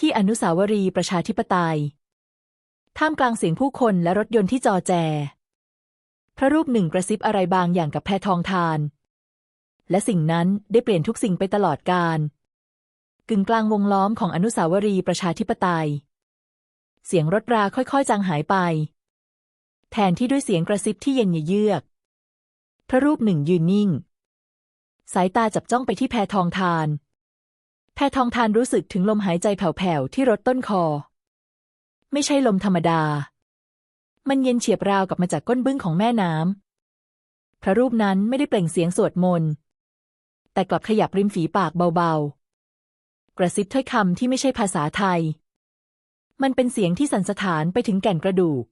ที่อนุสาวรีย์ประชาธิปไตย ท่ามกลางเสียงผู้คนและรถยนต์ที่จอแจ พระรูปหนึ่งกระซิบอะไรบางอย่างกับแพทองทาน และสิ่งนั้นได้เปลี่ยนทุกสิ่งไปตลอดกาลกึ่งกลางวงล้อมของอนุสาวรีย์ประชาธิปไตย เสียงรถราค่อยๆจางหายไป แทนที่ด้วยเสียงกระซิบที่เย็นเยือก พระรูปหนึ่งยืนนิ่ง สายตาจับจ้องไปที่แพทองทาน พทองทานรู้สึกถึงลมหายใจแผ่วๆที่รถต้นคอ ไม่ใช่ลมธรรมดา มันเย็นเฉียบราวกับมาจากก้นบึ้งของแม่น้ำพระรูปนั้นไม่ได้เปล่งเสียงสวดมนต์แต่กลับขยับริมฝีปากเบาๆ กระซิบถ้อยคำที่ไม่ใช่ภาษาไทย มันเป็นเสียงที่สั่นสะท้านไปถึงแก่นกระดูก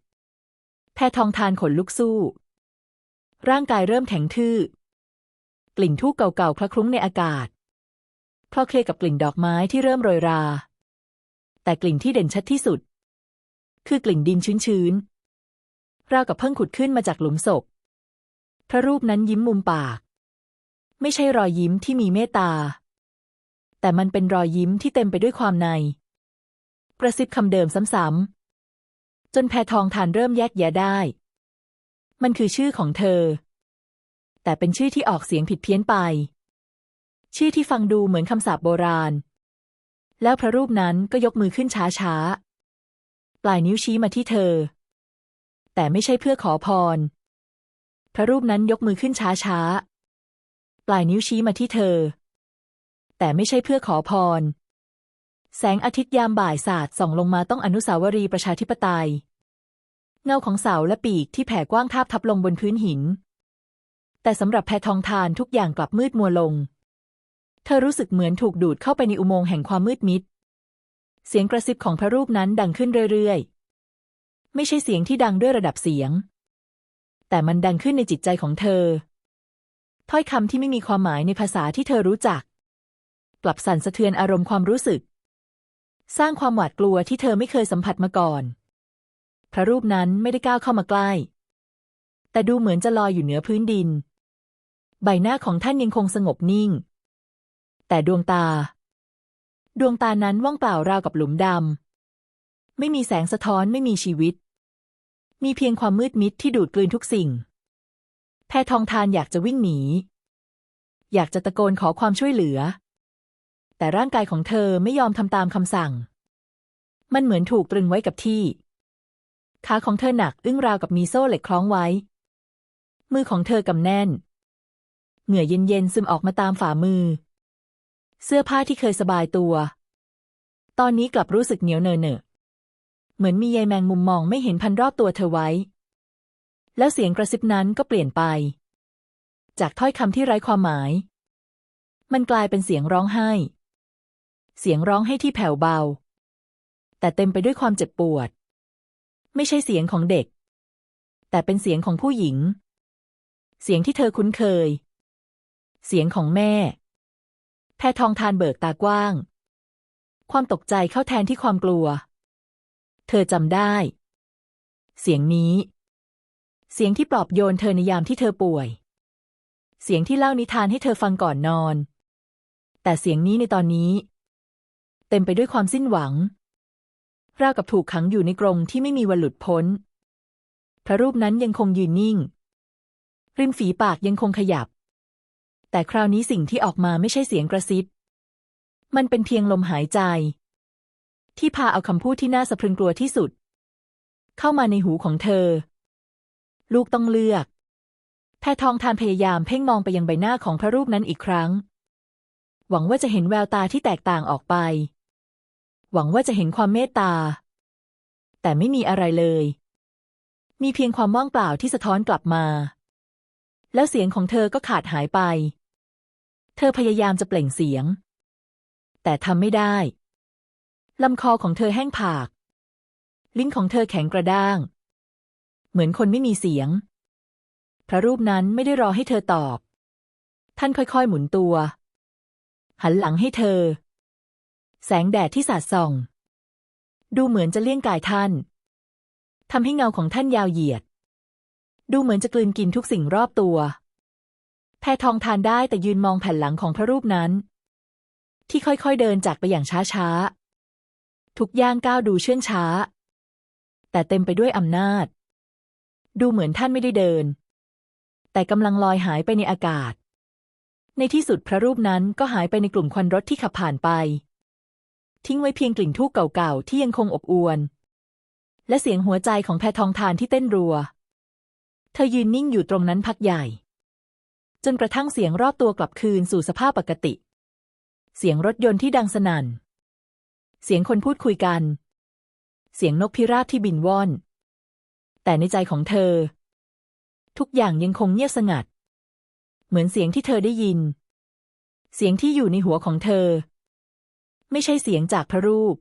แพทองทานขนลุกสู้ ร่างกายเริ่มแข็งทื่อ กลิ่นทูบเก่าๆคละคลุ้งในอากาศ คลอเคลียกับกลิ่นดอกไม้ที่เริ่มโรยรา แต่กลิ่นที่เด่นชัดที่สุด คือกลิ่นดินชื้นๆราวกับเพิ่งขุดขึ้นมาจากหลุมศพ พระรูปนั้นยิ้มมุมปาก ไม่ใช่รอยยิ้มที่มีเมตตา แต่มันเป็นรอยยิ้มที่เต็มไปด้วยความใน กระซิบคำเดิมซ้ำๆจนแพทองทานเริ่มแยกแยะได้ มันคือชื่อของเธอ แต่เป็นชื่อที่ออกเสียงผิดเพี้ยนไป ชื่อที่ฟังดูเหมือนคำสาปโบราณ แล้วพระรูปนั้นก็ยกมือขึ้นช้าๆ ปลายนิ้วชี้มาที่เธอ แต่ไม่ใช่เพื่อขอพร พระรูปนั้นยกมือขึ้นช้าๆ ปลายนิ้วชี้มาที่เธอ แต่ไม่ใช่เพื่อขอพร แสงอาทิตย์ยามบ่ายสาดส่องลงมาต้องอนุสาวรีย์ประชาธิปไตย เงาของเสาและปีกที่แผ่กว้างทาบทับลงบนพื้นหิน แต่สำหรับแพทองทานทุกอย่างกลับมืดมัวลง เธอรู้สึกเหมือนถูกดูดเข้าไปในอุโมงค์แห่งความมืดมิด เสียงกระซิบของพระรูปนั้นดังขึ้นเรื่อยๆ ไม่ใช่เสียงที่ดังด้วยระดับเสียง แต่มันดังขึ้นในจิตใจของเธอ ถ้อยคำที่ไม่มีความหมายในภาษาที่เธอรู้จัก กลับสั่นสะเทือนอารมณ์ความรู้สึก สร้างความหวาดกลัวที่เธอไม่เคยสัมผัสมาก่อน พระรูปนั้นไม่ได้ก้าวเข้ามาใกล้ แต่ดูเหมือนจะลอยอยู่เหนือพื้นดิน ใบหน้าของท่านยังคงสงบนิ่ง แต่ดวงตา ดวงตานั้นว่างเปล่าราวกับหลุมดำ ไม่มีแสงสะท้อนไม่มีชีวิต มีเพียงความมืดมิดที่ดูดกลืนทุกสิ่ง แพทองทานอยากจะวิ่งหนี อยากจะตะโกนขอความช่วยเหลือ แต่ร่างกายของเธอไม่ยอมทำตามคำสั่ง มันเหมือนถูกตรึงไว้กับที่ ขาของเธอหนักอึ้งราวกับมีโซ่เหล็กคล้องไว้ มือของเธอกำแน่น เหงื่อเย็นๆซึมออกมาตามฝ่ามือ เสื้อผ้าที่เคยสบายตัว ตอนนี้กลับรู้สึกเหนียวเนอะเนอะเหมือนมีใยแมงมุมมองไม่เห็นพันรอบตัวเธอไว้ แล้วเสียงกระซิบนั้นก็เปลี่ยนไป จากถ้อยคำที่ไร้ความหมาย มันกลายเป็นเสียงร้องไห้ เสียงร้องให้ที่แผ่วเบา แต่เต็มไปด้วยความเจ็บปวด ไม่ใช่เสียงของเด็ก แต่เป็นเสียงของผู้หญิง เสียงที่เธอคุ้นเคย เสียงของแม่ แพทองทานเบิกตากว้าง ความตกใจเข้าแทนที่ความกลัว เธอจำได้ เสียงนี้ เสียงที่ปลอบโยนเธอในยามที่เธอป่วย เสียงที่เล่านิทานให้เธอฟังก่อนนอน แต่เสียงนี้ในตอนนี้ เต็มไปด้วยความสิ้นหวังราวกับถูกขังอยู่ในกรงที่ไม่มีวันหลุดพ้น พระรูปนั้นยังคงยืนนิ่ง ริมฝีปากยังคงขยับ แต่คราวนี้สิ่งที่ออกมาไม่ใช่เสียงกระซิบ มันเป็นเพียงลมหายใจ ที่พาเอาคำพูดที่น่าสะพรึงกลัวที่สุด เข้ามาในหูของเธอ ลูกต้องเลือก แพทองทานพยายามเพ่งมองไปยังใบหน้าของพระรูปนั้นอีกครั้ง หวังว่าจะเห็นแววตาที่แตกต่างออกไป หวังว่าจะเห็นความเมตตา แต่ไม่มีอะไรเลย มีเพียงความว่างเปล่าที่สะท้อนกลับมา แล้วเสียงของเธอก็ขาดหายไป เธอพยายามจะเปล่งเสียง แต่ทำไม่ได้ ลำคอของเธอแห้งผาก ลิ้นของเธอแข็งกระด้าง เหมือนคนไม่มีเสียง พระรูปนั้นไม่ได้รอให้เธอตอบ ท่านค่อยๆหมุนตัว หันหลังให้เธอ แสงแดดที่สาดส่อง ดูเหมือนจะเลี่ยงกายท่านทำให้เงาของท่านยาวเหยียด ดูเหมือนจะกลืนกินทุกสิ่งรอบตัว แพทองทานได้แต่ยืนมองแผ่นหลังของพระรูปนั้น ที่ค่อยๆเดินจากไปอย่างช้าๆ ทุกย่างก้าวดูเชื่องช้า แต่เต็มไปด้วยอำนาจ ดูเหมือนท่านไม่ได้เดิน แต่กำลังลอยหายไปในอากาศ ในที่สุดพระรูปนั้นก็หายไปในกลุ่มควันรถที่ขับผ่านไป ทิ้งไว้เพียงกลิ่นทูบเก่าๆที่ยังคงอบอวลและเสียงหัวใจของแพทองทานที่เต้นรัว เธอยืนนิ่งอยู่ตรงนั้นพักใหญ่ นกระทั่งเสียงรอบตัวกลับคืนสู่สภาพปกติ เสียงรถยนต์ที่ดังสนั่น เสียงคนพูดคุยกัน เสียงนกพิราบที่บินว่อน แต่ในใจของเธอ ทุกอย่างยังคงเงียบสงัด เหมือนเสียงที่เธอได้ยิน เสียงที่อยู่ในหัวของเธอ ไม่ใช่เสียงจากพระรูป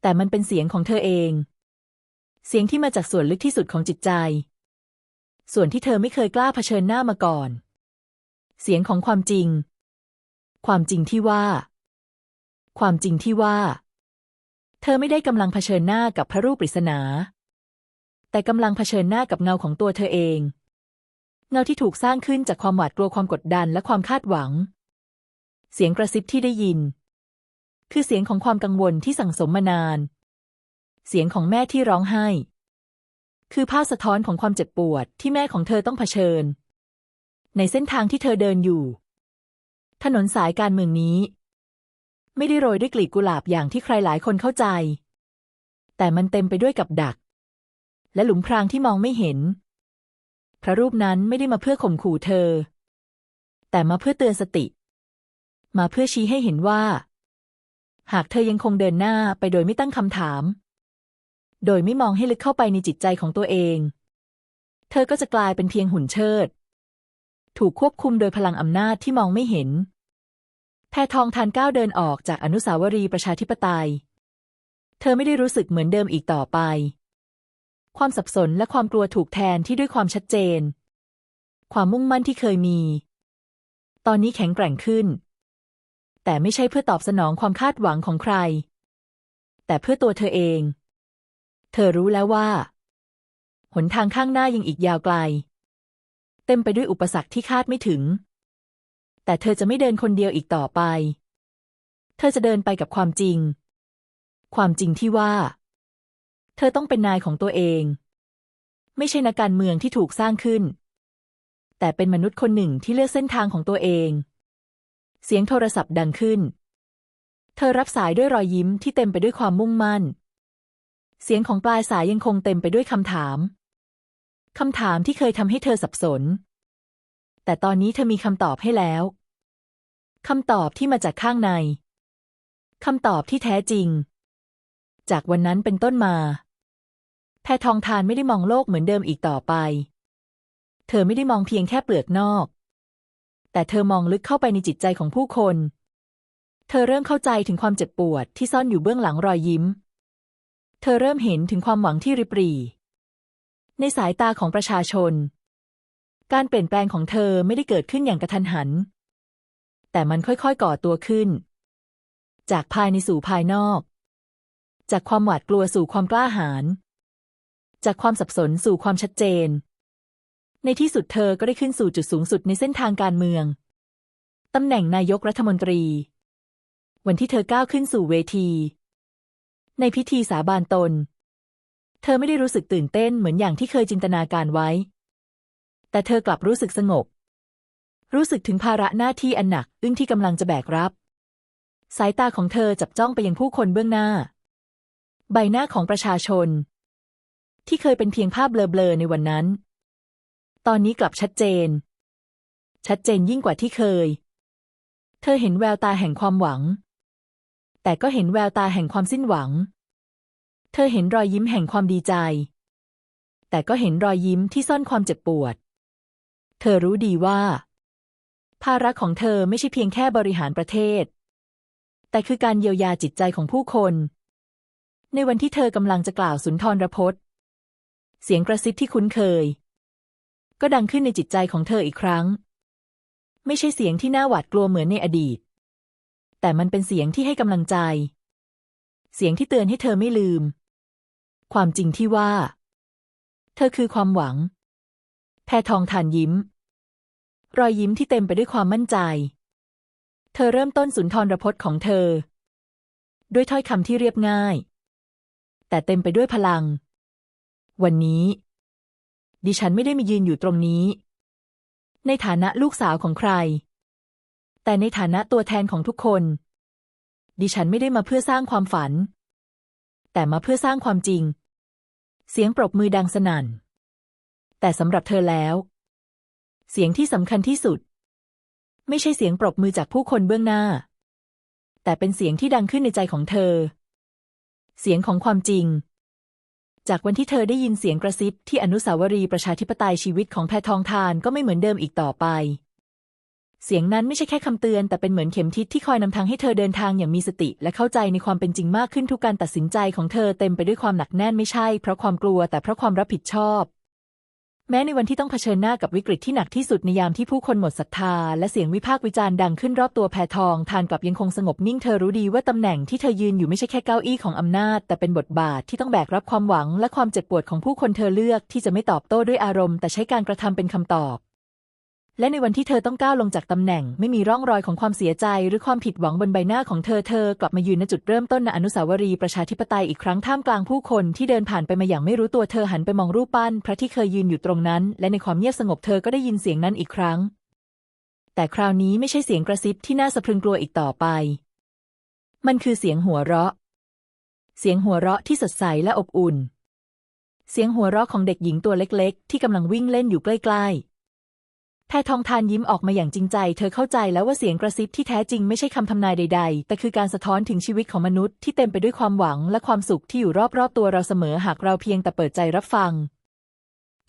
แต่มันเป็นเสียงของเธอเอง เสียงที่มาจากส่วนลึกที่สุดของจิตใจส่วนที่เธอไม่เคยกล้าเผชิญหน้ามาก่อน เสียงของความจริง ความจริงที่ว่า ความจริงที่ว่า เธอไม่ได้กำลังเผชิญหน้ากับพระรูปปริศนา แต่กำลังเผชิญหน้ากับเงาของตัวเธอเอง เงาที่ถูกสร้างขึ้นจากความหวาดกลัวความกดดันและความคาดหวัง เสียงกระซิบที่ได้ยิน คือเสียงของความกังวลที่สั่งสมมานาน เสียงของแม่ที่ร้องไห้ คือภาพสะท้อนของความเจ็บปวดที่แม่ของเธอต้องเผชิญ ในเส้นทางที่เธอเดินอยู่ ถนนสายการเมืองนี้ ไม่ได้โรยด้วยกลีบกุหลาบอย่างที่ใครหลายคนเข้าใจ แต่มันเต็มไปด้วยกับดัก และหลุมพรางที่มองไม่เห็น พระรูปนั้นไม่ได้มาเพื่อข่มขู่เธอ แต่มาเพื่อเตือนสติ มาเพื่อชี้ให้เห็นว่า หากเธอยังคงเดินหน้าไปโดยไม่ตั้งคำถาม โดยไม่มองให้ลึกเข้าไปในจิตใจของตัวเอง เธอก็จะกลายเป็นเพียงหุ่นเชิด ถูกควบคุมโดยพลังอำนาจที่มองไม่เห็น แพทองทานก้าวเดินออกจากอนุสาวรีย์ประชาธิปไตย เธอไม่ได้รู้สึกเหมือนเดิมอีกต่อไป ความสับสนและความกลัวถูกแทนที่ด้วยความชัดเจน ความมุ่งมั่นที่เคยมี ตอนนี้แข็งแกร่งขึ้น แต่ไม่ใช่เพื่อตอบสนองความคาดหวังของใคร แต่เพื่อตัวเธอเอง เธอรู้แล้วว่า หนทางข้างหน้ายังอีกยาวไกล เต็มไปด้วยอุปสรรคที่คาดไม่ถึง แต่เธอจะไม่เดินคนเดียวอีกต่อไป เธอจะเดินไปกับความจริง ความจริงที่ว่า เธอต้องเป็นนายของตัวเอง ไม่ใช่นักการเมืองที่ถูกสร้างขึ้น แต่เป็นมนุษย์คนหนึ่งที่เลือกเส้นทางของตัวเอง เสียงโทรศัพท์ดังขึ้น เธอรับสายด้วยรอยยิ้มที่เต็มไปด้วยความมุ่งมั่น เสียงของปลายสายยังคงเต็มไปด้วยคำถาม คำถามที่เคยทำให้เธอสับสน แต่ตอนนี้เธอมีคำตอบให้แล้วคำตอบที่มาจากข้างในคำตอบที่แท้จริง จากวันนั้นเป็นต้นมา แพทองทานไม่ได้มองโลกเหมือนเดิมอีกต่อไป เธอไม่ได้มองเพียงแค่เปลือกนอก แต่เธอมองลึกเข้าไปในจิตใจของผู้คน เธอเริ่มเข้าใจถึงความเจ็บปวดที่ซ่อนอยู่เบื้องหลังรอยยิ้ม เธอเริ่มเห็นถึงความหวังที่ริบหรี่ ในสายตาของประชาชน การเปลี่ยนแปลงของเธอไม่ได้เกิดขึ้นอย่างกระทันหัน แต่มันค่อยๆก่อตัวขึ้น จากภายในสู่ภายนอก จากความหวาดกลัวสู่ความกล้าหาญจากความสับสนสู่ความชัดเจน ในที่สุดเธอก็ได้ขึ้นสู่จุดสูงสุดในเส้นทางการเมือง ตำแหน่งนายกรัฐมนตรี วันที่เธอก้าวขึ้นสู่เวที ในพิธีสาบานตน เธอไม่ได้รู้สึกตื่นเต้นเหมือนอย่างที่เคยจินตนาการไว้ แต่เธอกลับรู้สึกสงบ รู้สึกถึงภาระหน้าที่อันหนัก อึ้งที่กำลังจะแบกรับ สายตาของเธอจับจ้องไปยังผู้คนเบื้องหน้า ใบหน้าของประชาชน ที่เคยเป็นเพียงภาพเบลอๆในวันนั้น ตอนนี้กลับชัดเจน ชัดเจนยิ่งกว่าที่เคย เธอเห็นแววตาแห่งความหวัง แต่ก็เห็นแววตาแห่งความสิ้นหวัง เธอเห็นรอยยิ้มแห่งความดีใจ แต่ก็เห็นรอยยิ้มที่ซ่อนความเจ็บปวด เธอรู้ดีว่า ภาระของเธอไม่ใช่เพียงแค่บริหารประเทศ แต่คือการเยียวยาจิตใจของผู้คน ในวันที่เธอกำลังจะกล่าวสุนทรพจน์ เสียงกระซิบที่คุ้นเคย ก็ดังขึ้นในจิตใจของเธออีกครั้ง ไม่ใช่เสียงที่น่าหวาดกลัวเหมือนในอดีต แต่มันเป็นเสียงที่ให้กำลังใจเสียงที่เตือนให้เธอไม่ลืม ความจริงที่ว่า เธอคือความหวัง แพทองทานยิ้ม รอยยิ้มที่เต็มไปด้วยความมั่นใจ เธอเริ่มต้นสุนทรพจน์ของเธอ ด้วยถ้อยคำที่เรียบง่าย แต่เต็มไปด้วยพลัง วันนี้ ดิฉันไม่ได้มายืนอยู่ตรงนี้ ในฐานะลูกสาวของใคร แต่ในฐานะตัวแทนของทุกคน ดิฉันไม่ได้มาเพื่อสร้างความฝัน แต่มาเพื่อสร้างความจริง เสียงปรบมือดังสนั่น แต่สำหรับเธอแล้ว เสียงที่สำคัญที่สุด ไม่ใช่เสียงปรบมือจากผู้คนเบื้องหน้า แต่เป็นเสียงที่ดังขึ้นในใจของเธอ เสียงของความจริง จากวันที่เธอได้ยินเสียงกระซิบที่อนุสาวรีย์ประชาธิปไตยชีวิตของแพทองทานก็ไม่เหมือนเดิมอีกต่อไป เสียงนั้นไม่ใช่แค่คำเตือน แต่เป็นเหมือนเข็มทิศที่คอยนำทางให้เธอเดินทางอย่างมีสติ และเข้าใจในความเป็นจริงมากขึ้นทุกการตัดสินใจของเธอเต็มไปด้วยความหนักแน่นไม่ใช่ เพราะความกลัวแต่เพราะความรับผิดชอบ แม้ในวันที่ต้องเผชิญหน้ากับวิกฤตที่หนักที่สุดในยามที่ผู้คนหมดศรัทธา และเสียงวิพากษ์วิจารณ์ดังขึ้นรอบตัวแพทองทานกลับยังคงสงบนิ่งเธอรู้ดีว่าตำแหน่งที่เธอยืนอยู่ไม่ใช่แค่เก้าอี้ของอำนาจ แต่เป็นบทบาทที่ต้องแบกรับความหวัง และความเจ็บปวดของผู้คนเธอเลือกที่จะไม่ตอบโต้ด้วยอารมณ์ แต่ใช้การกระทำเป็นคำตอบ และในวันที่เธอต้องก้าวลงจากตำแหน่ง ไม่มีร่องรอยของความเสียใจหรือความผิดหวังบนใบหน้าของเธอเธอกลับมายืนณจุดเริ่มต้นณอนุสาวรีย์ประชาธิปไตยอีกครั้งท่ามกลางผู้คนที่เดินผ่านไปมาอย่างไม่รู้ตัวเธอหันไปมองรูปปั้น พระที่เคยยืนอยู่ตรงนั้น และในความเงียบสงบเธอก็ได้ยินเสียงนั้นอีกครั้ง แต่คราวนี้ไม่ใช่เสียงกระซิบที่น่าสะพรึงกลัวอีกต่อไป มันคือเสียงหัวเราะ เสียงหัวเราะที่สดใสและอบอุ่น เสียงหัวเราะของเด็กหญิงตัวเล็ก ๆ ที่กำลังวิ่งเล่นอยู่ใกล้ ๆ แพทองทานยิ้มออกมาอย่างจริงใจ เธอเข้าใจแล้วว่าเสียงกระซิบที่แท้จริงไม่ใช่คำทำนายใด ๆ แต่คือการสะท้อนถึงชีวิตของมนุษย์ที่เต็มไปด้วยความหวังและความสุขที่อยู่รอบๆตัวเราเสมอหากเราเพียงแต่เปิดใจรับฟัง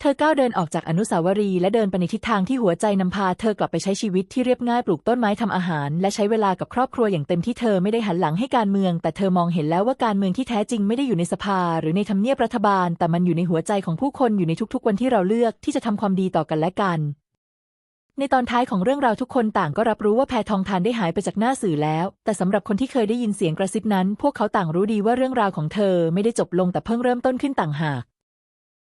เธอก้าวเดินออกจากอนุสาวรีย์และเดินไปในทิศทางที่หัวใจนำพา เธอกลับไปใช้ชีวิตที่เรียบง่ายปลูกต้นไม้ทำอาหาร และใช้เวลากับครอบครัวอย่างเต็มที่เธอไม่ได้หันหลังให้การเมือง แต่เธอมองเห็นแล้วว่าการเมืองที่แท้จริงไม่ได้อยู่ในสภา หรือในทำเนียบรัฐบาล แต่มันอยู่ในหัวใจของผู้คนอยู่ในทุกๆ วันที่เราเลือกที่จะทำความดีต่อกันและกัน ในตอนท้ายของเรื่องราวทุกคนต่างก็รับรู้ว่าแพทองทานได้หายไปจากหน้าสื่อแล้ว แต่สำหรับคนที่เคยได้ยินเสียงกระซิบนั้น พวกเขาต่างรู้ดีว่าเรื่องราวของเธอไม่ได้จบลงแต่เพิ่งเริ่มต้นขึ้นต่างหาก